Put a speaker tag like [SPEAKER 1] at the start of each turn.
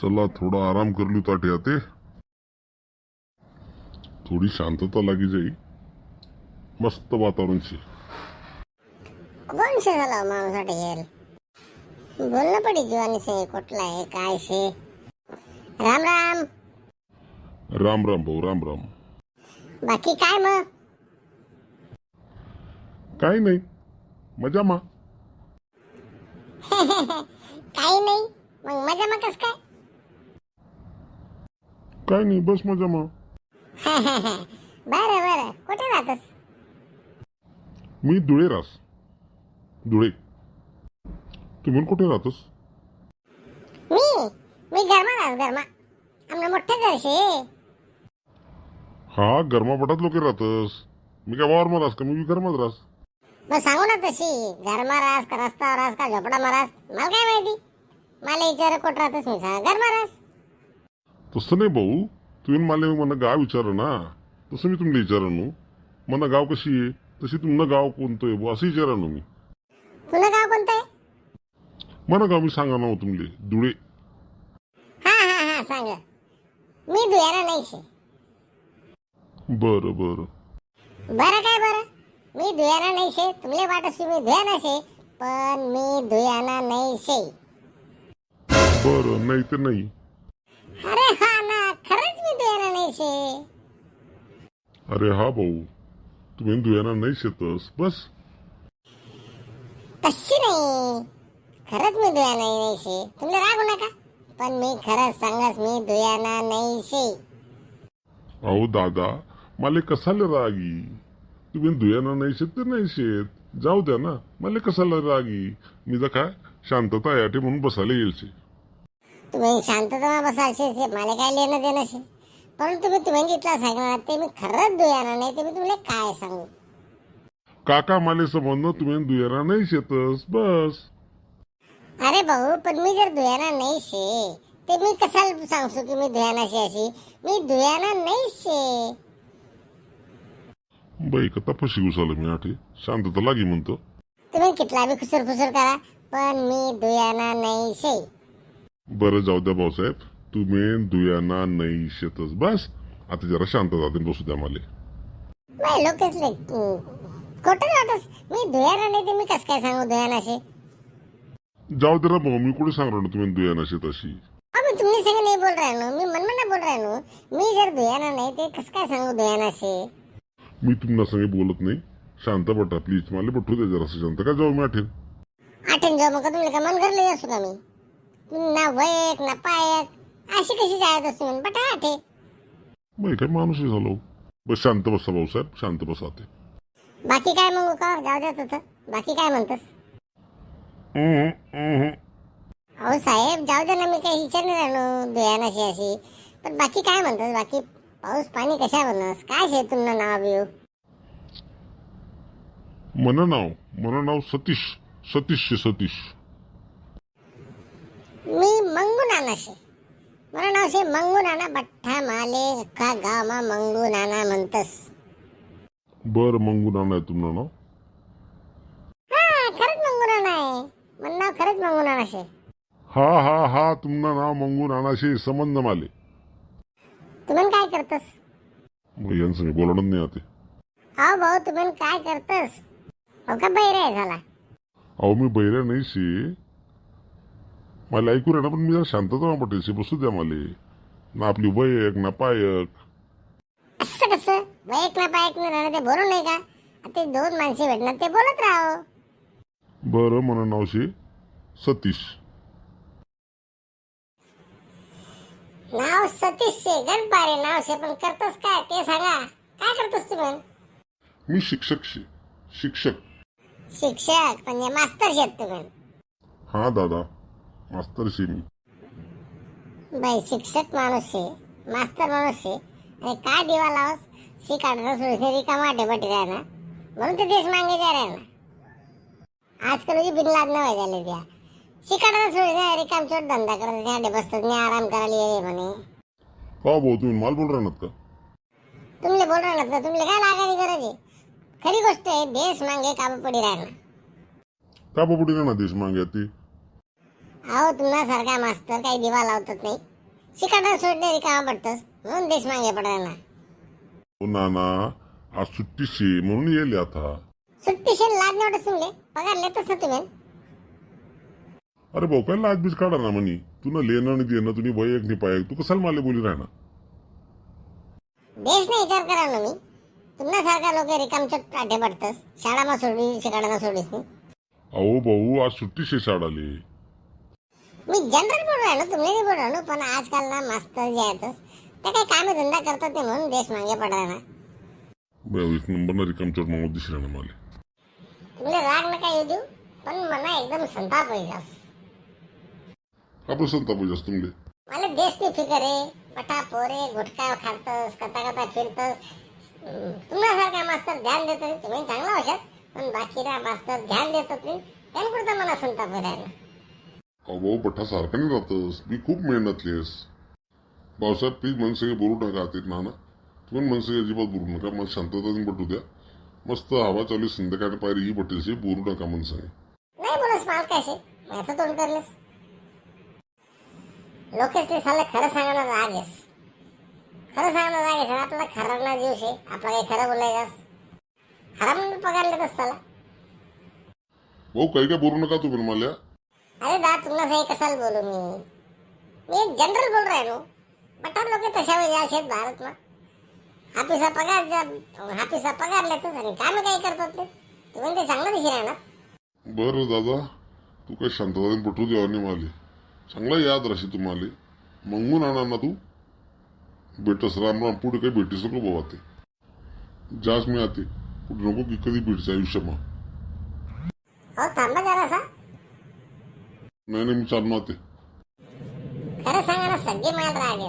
[SPEAKER 1] चला थोडा आराम करलो ताटे आते थोडी शांतता लागी जाई. मस्त वातावरण
[SPEAKER 2] वातावरणशी कोण शे झाला माणूसाठी येईल. बोलणं पडी जीवानी से कुठला आहे काय से राम राम.
[SPEAKER 1] राम राम भाऊ राम राम.
[SPEAKER 2] बाकी काय म
[SPEAKER 1] काही नाही. मजा मा.
[SPEAKER 2] काही नाही. मग मजा मग कस काय?
[SPEAKER 1] काय नाही बस मजामा
[SPEAKER 2] बरं बरं. कुठे राहतस
[SPEAKER 1] मी धुळे रास. धुळे. तुम्ही कुठे राहतस?
[SPEAKER 2] मी? मी घरमा राहस घरमा आमनं मोठं घर शे.
[SPEAKER 1] हा गरमापटात लोक राहतस. मी काय वावर रास का? मी गरमात रास.
[SPEAKER 2] मग सांगू ना तशी. घरमा राहस का रस्त्यावर राहस का झोपडा मारास? मला काय माहिती? मला विचार कुठं राहतस मी सांग. घरमा राहस
[SPEAKER 1] तसं नाही भाऊ. तुम्ही मला मला गाव विचार ना. तसं मी तुमले विचारा नु मना गाव कशी आहे? तशी तुमनं गाव कोणतं आहे असं विचारा नु मी.
[SPEAKER 2] तुला गाव कोणतं आहे?
[SPEAKER 1] मना गाव मी सांगा ना हो तुमले धुळे.
[SPEAKER 2] हा हा हा सांग. मी धुयाना नाही शे
[SPEAKER 1] बरं बरं.
[SPEAKER 2] बरं काय बरं? मी धुयाना नाही शे तुमले वाटत मी धुयाना शे पण मी धुयाना नाही शे
[SPEAKER 1] बरं नाही तर नाही.
[SPEAKER 2] अरे हा ना खरंच मी धुयाना नाही शे
[SPEAKER 1] अरे हा भाऊ तुम्ही धुयाना नाही शेतस बस.
[SPEAKER 2] तशी नाही. खरंच मी धुयाना नाही शे तुमले रागू नका. पण मी खरंच सांगस मी धुयाना नाही शे
[SPEAKER 1] अहो दादा मला कसाला रागी? तुम्ही धुयाना नाही शेत तर नाही शेत. जाऊ द्या ना मला कसाला रागी? मी तर काय शांतता याटे म्हणून बसायला येईल शे.
[SPEAKER 2] तुम्ही शांतता बसाल शे. मला काय लेणं देणं शे? परंतु मी तुम्ही जिथला सांगणार ते मी खरंच धुयाना नाही ते मी तुम्हाला काय सांगू?
[SPEAKER 1] काका माले संबंध तुम्ही धुयाना नाही शेतस बस.
[SPEAKER 2] अरे भाऊ पण मी जर धुयाना नाही शे ते मी कशाला सांगतो की मी धुयाना शे अशी? मी धुयाना नाही शे.
[SPEAKER 1] बाई कथा फशी घुसाल मी आठे. शांतता लागी म्हणतो.
[SPEAKER 2] तुम्ही कितला बी खुसर फुसर करा पण मी धुयाना नाही शे.
[SPEAKER 1] बरं जाऊ द्या भाऊसाहेब. तुम्ही धुयाना नाही शेतस बस. आता जरा शांतता बसू द्या मला.
[SPEAKER 2] नाही लोकच खोटं मी धुयाना नाही ते मी कस काय सांगू
[SPEAKER 1] जाऊ दे ना भाऊ मी कुठे सांगणार ना तुम्ही धुयाना शेत अशी
[SPEAKER 2] अबे तुम्ही सगळं नाही बोल रहा नो मी मनमना बोल रहा नो मी जर धुयाना नाही ते कस काय सांगू धुयाना शे
[SPEAKER 1] मी तुम्हाला संगे बोलत नाही. शांत बटा प्लीज मला बठू दे जरा शांत. का जाऊ मी आठेन?
[SPEAKER 2] आठवण जाऊ मग. तुम्ही का मन घरले असू का मी? ना वयक ना पायक अशी कशी जायत असतो म्हणून? बटा आठे.
[SPEAKER 1] बाई काय माणूस झालो. बस शांत बसा भाऊसाहेब शांत बसा ते.
[SPEAKER 2] बाकी काय मग का जाऊ द्या तिथं बाकी काय म्हणतस. अहो साहेब जाऊ दे ना मी काही विचार नाही राहिलो धुयानाशी अशी. पण बाकी काय म्हणतस? बाकी पाऊस पाणी कशा म्हणस काय शे तुमनं नाव बिव?
[SPEAKER 1] मन नाव. मन नाव सतीश. सतीश सतीश
[SPEAKER 2] मी मंगू नाना शे मला नाव शे मंगू नाना बठ्ठा माले अख्खा गावमा मंगू नाना म्हणतस.
[SPEAKER 1] बर मंगू नाना आहे तुमनं नाव?
[SPEAKER 2] हा खरंच मंगू नाना आहे. मन नाव खरंच मंगू नाना शे
[SPEAKER 1] हा हा हा तुमनं नाव मंगू नानाशी संबंध माले.
[SPEAKER 2] तुम्ही काय करतस?
[SPEAKER 1] मग यांचं मी बोलणं नाही आते.
[SPEAKER 2] अहो भाऊ तुम्ही काय करतस? हो का बैरे झाला?
[SPEAKER 1] अहो मी बैऱ्या नाही शे मला ऐकू ना पण मी जरा शांतता पटेल शे बसू द्या मला. ना आपली वयक ना पायक.
[SPEAKER 2] असं कसं? बाईक ना बाईक ना राहणं ते बोलू नाही का? ते दोन माणसे भेटणार ते बोलत राहो.
[SPEAKER 1] बरं मन नाव शे सतीश.
[SPEAKER 2] नाव सतीश शे गणपारे नाव शे पण करतस काय? ते सांगा. काय करतोस तुम्ही
[SPEAKER 1] मी शिक्षक. शे शिक्षक
[SPEAKER 2] शिक्षक म्हणजे मास्तर शेत तुम्ही
[SPEAKER 1] हा दादा. मास्तर शे मी
[SPEAKER 2] बाई शिक्षक माणूस शे मास्तर माणूस शे आणि काय दिवा लावस? शिकाडा सोडसे रिकामा डेबटी राहणार म्हणून ते देश मागे जा राहणार आजकाल जी बिनलाद नाही झाले त्या. शिकाडा सोडसे रिकाम चोट धंदा करत त्या बसतात नाही आराम करायला ये म्हणे.
[SPEAKER 1] का भाऊ तुम्ही माल बोल राहणार का?
[SPEAKER 2] तुमले बोल राहणार ना तुमले काय लागायची गरज आहे? खरी गोष्ट आहे देश मागे काम पडी राहणार
[SPEAKER 1] का बाबुडी ना देश मागे ती?
[SPEAKER 2] अहो तुम्हाला मास्तर काही दिवा लावतात नाही. शिकाडा सोडणे रिकामा पडतस. म्हणून देश मागे पडायला
[SPEAKER 1] हो नाना. आज सुट्टी शे म्हणून येईल आता.
[SPEAKER 2] सुट्टी शेल लाज नाही वाटत तुमले पगार लेतच ना तुम्ही?
[SPEAKER 1] अरे भाऊ काय लाज बीज काढा ना म्हणी? तू ना लेणं आणि देणं तुम्ही वैयक नाही पायक तू कशाला मला बोली राहणार
[SPEAKER 2] देश नाही विचार करा ना मी. तुम्हाला सारखा लोक रिकामच्या टाटे पडतस. शाळामा सोडली शिकाडाना सोडलीस नाही
[SPEAKER 1] अहो भाऊ आज सुट्टी शे शाळाले
[SPEAKER 2] मी जनरल बोल रहा ना तुम्ही नाही बोल रहा ना पण आजकाल ना मास्तर जे आहेत ते काही कामे धंदा करतात ते म्हणून देश मागे पडला ना.
[SPEAKER 1] एक नंबर ना रिकामचोर मागत दिसला ना मला.
[SPEAKER 2] तुमले राग नका येऊ देऊ पण मला एकदम संताप होईल
[SPEAKER 1] आपण संताप जास्त तुमले?
[SPEAKER 2] मला देश की फिकर आहे पटा पोरे गुटखा खातस कथा कथा फिरतस सारखा मास्तर ध्यान देत. तुम्ही चांगला औषध पण बाकीला मास्तर ध्यान देतात नाही. मला संताप होईल राहिला
[SPEAKER 1] अहो भाऊ पठ्ठा सारखा नाही राहतस मी खूप मेहनतलीस भाऊसाहेब प्लीज मनसे बोलू नका ते नाना. तुम्ही मनसे अजिबात बोलू नका. मला शांतता पटू द्या. मस्त हवा चालू संध्याकाळी पायरी ही पटेल बोलू नका मनसे
[SPEAKER 2] नाही बोलस माल याचं तोंड करलेस. लोकेश ते साले खरं सांगणार राग आहेस. खरं सांगणार राग आहेस आपला खरं ना दिवशी आपला काही खरं बोलायचं खरा म्हणून देत असताला
[SPEAKER 1] भाऊ काही काय बोलू नका तुम्ही मला.
[SPEAKER 2] अरे दा तुम्हाला सही कसाल बोलू मी? मी एक जनरल बोल रहा नो बटा लोक तशा वेळी आहेत भारत में हापीसा पगार जब हापीसा पगार लेतच आणि काम काही करतात ते? तुम्ही ते चांगलं दिशी राहणार.
[SPEAKER 1] बरं दादा तू काही शांतता पटू द्यावा नाही मला. चांगला याद राहशी तुम्हाला. मंगून आणा ना तू. भेटस राम राम पुढे काही भेटीस नको बाबा ते. जास मी आते पुढे नको की कधी भेटचं आयुष्यमा.
[SPEAKER 2] हो थांबा जरासा.
[SPEAKER 1] नाही नाही मी चालणार ते
[SPEAKER 2] खरं सांगा ना सगळी माल राग